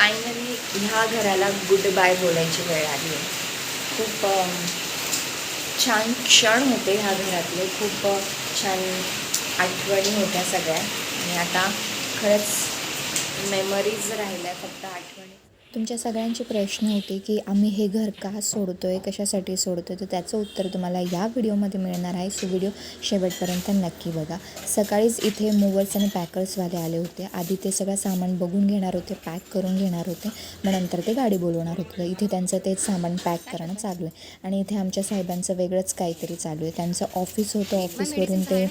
Finally ह्या घराला good bye बोलायची वेळ आली. आहे खूप छान क्षण होते ह्या घरातले. खूप छान आठवणी होत्या सगळ्या. आणि आता खरंच मेमरीज राहिल्या फक्त आठवणी. तुमच्या सगळ्यांचे प्रश्न होते की आम्ही हे घर का सोडतो आहे कशासाठी सोडतो आहे तर त्याचं उत्तर तुम्हाला या व्हिडिओमध्ये मिळणार आहे. सो व्हिडिओ शेवटपर्यंत नक्की बघा. सकाळीच इथे मूवर्स आणि पॅकर्सवाले आले होते. आधी ते सगळं सामान बघून घेणार होते पॅक करून घेणार होते. मग नंतर ते गाडी बोलवणार होतं. इथे त्यांचं तेच सामान पॅक करणं चालू आहे. आणि इथे आमच्या साहेबांचं वेगळंच काहीतरी चालू आहे. त्यांचं ऑफिस होतं. ऑफिसवरून ते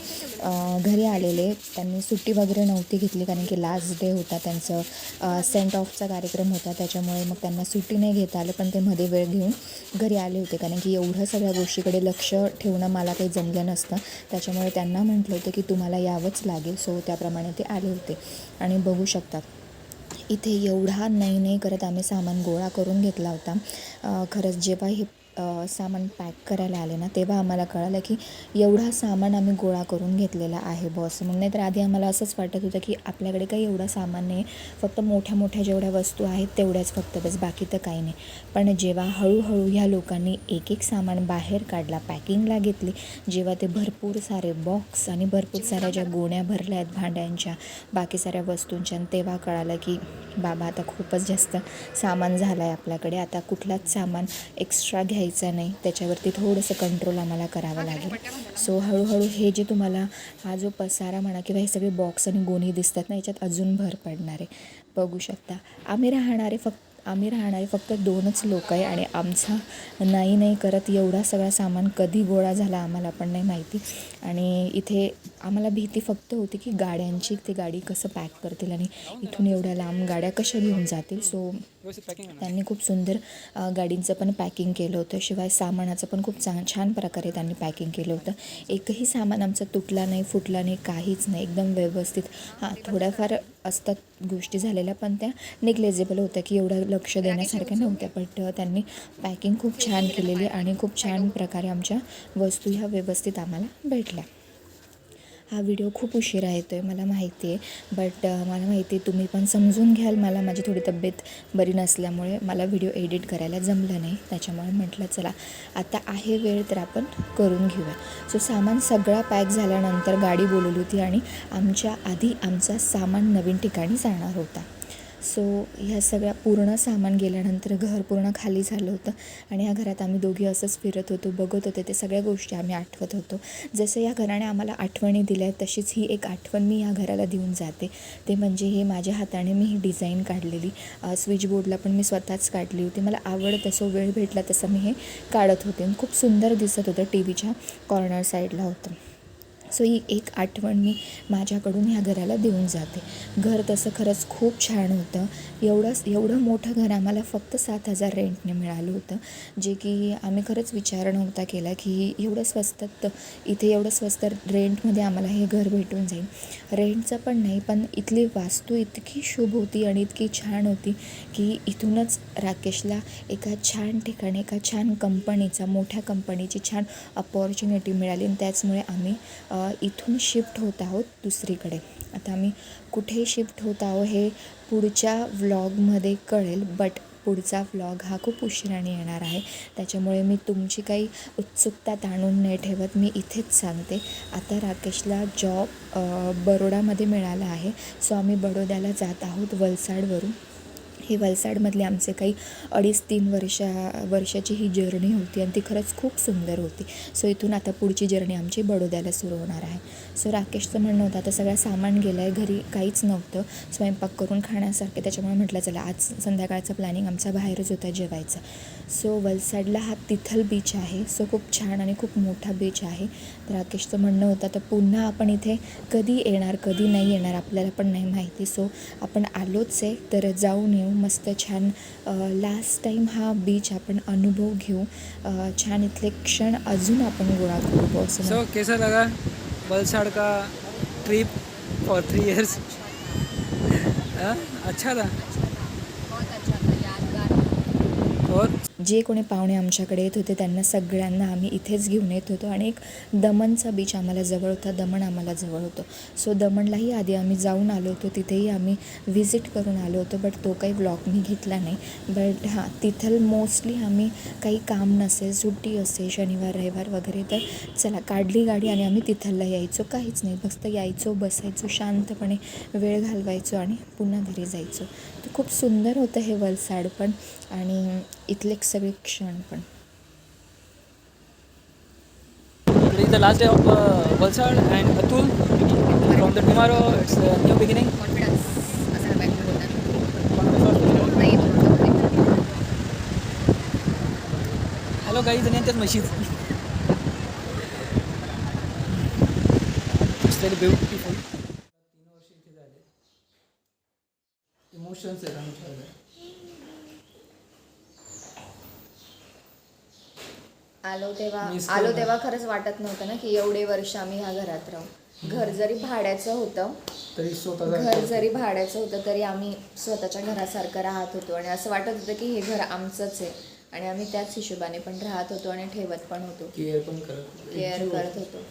घरी आलेले. त्यांनी सुट्टी वगैरे नव्हती घेतली कारण की लास्ट डे होता त्यांचं सेंट ऑफचा कार्यक्रम होता. त्याच्यामुळे मग त्यांना सुट्टी नाही घेता आलं पण ते मध्ये वेळ घेऊन घरी आले होते. कारण की एवढं सगळ्या गोष्टीकडे लक्ष ठेवणं मला काही जमलं नसतं. त्याच्यामुळे त्यांना म्हटलं होतं की तुम्हाला यावंच लागेल. सो त्याप्रमाणे ते आले होते. आणि बघू शकतात इथे एवढा नाही नाही करत आम्ही सामान गोळा करून घेतला होता. खरंच जेव्हा हे सामान पॅक करायला आले ना तेव्हा आम्हाला कळालं की एवढा सामान आम्ही गोळा करून घेतलेला आहे बॉस मग नाहीतर आधी आम्हाला असंच वाटत होतं की आपल्याकडे काही एवढा सामान नाही फक्त मोठ्या मोठ्या जेवढ्या वस्तू आहेत तेवढ्याच फक्त बस बाकी तर काही नाही. पण जेव्हा हळूहळू ह्या लोकांनी एक एक सामान बाहेर काढला पॅकिंगला घेतली जेव्हा ते भरपूर सारे बॉक्स आणि भरपूर साऱ्या ज्या गोण्या भरल्या आहेत भांड्यांच्या बाकी साऱ्या वस्तूंच्या तेव्हा कळालं की बाबा आता खूपच जास्त सामान झालं आहे आपल्याकडे आता कुठलाच सामान एक्स्ट्रा घ्यायचं नाही. त्याच्यावरती थोडंसं कंट्रोल आम्हाला करावं लागेल. सो हळूहळू हे जे तुम्हाला हा जो पसारा म्हणा किंवा हे सगळे बॉक्स आणि गोणी दिसतात ना याच्यात अजून भर पडणार आहे. बघू शकता. आम्ही राहणारे फक्त आम्ही राहणारे फक्त दोनच लोक आहे आणि आमचा नाही नाही करत एवढा सगळा सामान कधी गोळा झाला आम्हाला पण नाही माहिती. आणि इथे आम्हाला भीती फक्त होती की गाड्यांची ते गाडी कसं पॅक करतील आणि इथून एवढ्या लांब गाड्या कशा घेऊन जातील. सो त्यांनी खूप सुंदर गाडींचं पण पॅकिंग केलं होतं. शिवाय सामानाचं पण खूप चांग छान प्रकारे त्यांनी पॅकिंग केलं होतं. एकही सामान आमचं तुटला नाही फुटला नाही काहीच नाही एकदम व्यवस्थित. हां थोड्याफार असतात गोष्टी झालेल्या पण त्या निग्लेजेबल होत्या की एवढं लक्ष देण्यासारख्या नव्हत्या. बट त्यांनी पॅकिंग खूप छान केलेली आणि खूप छान प्रकारे आमच्या वस्तू ह्या व्यवस्थित आम्हाला भेटल्या. हा व्हिडिओ खूप उशिरा येतो आहे मला माहिती आहे बट मला माहिती आहे तुम्ही पण समजून घ्याल मला. माझी थोडी तब्येत बरी नसल्यामुळे मला व्हिडिओ एडिट करायला जमलं नाही. त्याच्यामुळे म्हटलं चला आता आहे वेळ तर आपण करून घेऊया. सो सामान सगळा पॅक झाल्यानंतर गाडी बोलवली होती आणि आमच्या आधी आमचा सामान नवीन ठिकाणी जाणार होता. सो ह्या सगळ्या पूर्ण सामान गेल्यानंतर घर पूर्ण खाली झालं होतं आणि ह्या घरात आम्ही दोघी असंच फिरत होतो बघत होते ते सगळ्या गोष्टी आम्ही आठवत होतो. जसं या घराने आम्हाला आठवणी दिल्या आहेत तशीच ही एक आठवण मी ह्या घराला देऊन जाते. ते म्हणजे हे माझ्या हाताने मी ही डिझाईन काढलेली. स्विच बोर्डला पण मी स्वतःच काढली होती. मला आवडत तसं वेळ भेटला तसं मी हे काढत होते. आणि खूप सुंदर दिसत होतं टी व्हीच्या कॉर्नर साईडला होतं. सो ही एक आठवण मी माझ्याकडून ह्या घराला देऊन जाते. घर तसं खरंच खूप छान होतं. एवढं एवढं मोठं घर आम्हाला फक्त सात हजार रेंटने मिळालं होतं. जे की आम्ही खरंच विचार नव्हता केला की एवढं स्वस्तात इथे एवढं स्वस्त रेंटमध्ये आम्हाला हे घर भेटून जाईल. रेंटचं पण नाही पण इथली वास्तू इतकी शुभ होती आणि इतकी छान होती की इथूनच राकेशला एका छान ठिकाणी एका छान कंपनीचा मोठ्या कंपनीची छान अपॉर्च्युनिटी मिळाली आणि त्याचमुळे आम्ही इथून शिफ्ट होत आहोत दुसरीकडे. आता आम्ही कुठे शिफ्ट होत आहोत हे पुढच्या व्लॉगमध्ये कळेल बट पुढचा व्लॉग हा खूप उशिराने येणार आहे. त्याच्यामुळे मी तुमची काही उत्सुकता ताणून नाही ठेवत मी इथेच सांगते. आता राकेशला जॉब बरोडामध्ये मिळाला आहे. सो आम्ही बडोद्याला जात आहोत वलसाडवरून. हे वलसाडमधले आमचे काही अडीच तीन वर्षा वर्षाची ही जर्नी होती आणि ती खरंच खूप सुंदर होती. सो इथून आता पुढची जर्नी आमची बडोद्याला सुरू होणार आहे. सो राकेशचं म्हणणं होतं आता सगळं सामान गेलं आहे घरी काहीच नव्हतं. स्वयंपाक करून खाण्यासारखे त्याच्यामुळे म्हटलं चला आज संध्याकाळचं प्लॅनिंग आमचा बाहेरच होता जेवायचा. सो वलसाडला हा तिथल बीच आहे. सो खूप छान आणि खूप मोठा बीच आहे. तर राकेशचं म्हणणं होतं तर पुन्हा आपण इथे कधी येणार कधी नाही येणार आपल्याला पण नाही माहिती. सो आपण आलोच आहे तर जाऊन येऊ मस्त छान लास्ट टाईम हा बीच आपण अनुभव घेऊ. छान इथले क्षण अजून आपण गोळा करू सो कैसा लगा? वलसाड़ का ट्रिप फॉर थ्री इयर्स अच्छा था? बहुत अच्छा था यादगार और जे कोणी पाहुणे आमच्याकडे येत होते त्यांना सगळ्यांना आम्ही इथेच घेऊन येत होतो. आणि एक दमणचा बीच आम्हाला जवळ होता दमण आम्हाला जवळ होतो. सो दमणलाही आधी आम्ही जाऊन आलो होतो तिथेही आम्ही व्हिजिट करून आलो होतो बट तो काही ब्लॉग मी घेतला नाही. बट हां तिथं मोस्टली आम्ही काही काम नसेल सुट्टी असेल शनिवार रविवार वगैरे तर चला काढली गाडी आणि आम्ही तिथलला यायचो. काहीच नाही फक्त यायचो बसायचो शांतपणे वेळ घालवायचो आणि पुन्हा घरी जायचो. तर खूप सुंदर होतं हे वलसाड पण. आणि इथले सगळे क्षण पण. Is the last day of uh, Valsad and Atul. From the tomorrow, it's a new beginning. नाही हॅलो गाईज आणि यांच्यात म्हशीच ब्युटिफुल तीन वर्ष इथे झाले. इमोशन्स आहेत आमच्याकडे. आलो तेव्हा आलो तेव्हा खरंच वाटत नव्हतं ना की एवढे वर्ष आम्ही ह्या घरात राहू. घर जरी भाड्याचं होतं तरी घर जरी भाड्याचं होतं तरी आम्ही स्वतःच्या घरासारखं राहत होतो. आणि असं वाटत होतं की हे घर आमचंच आहे. आणि आम्ही त्याच हिशोबाने पण राहत होतो आणि ठेवत पण होतो. केअर पण करत केअर करत होतो.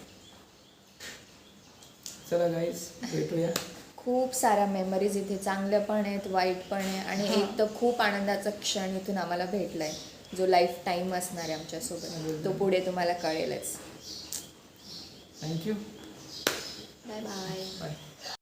चला गाईज भेटूया. खूप साऱ्या मेमरीज इथे. चांगल्या पण आहेत वाईट पण आहे. आणि एक तर खूप आनंदाचा क्षण इथून आम्हाला भेटलाय. जो लाईफ टाईम असणार आहे आमच्यासोबत तो पुढे तुम्हाला कळेलच. Thank you bye bye bye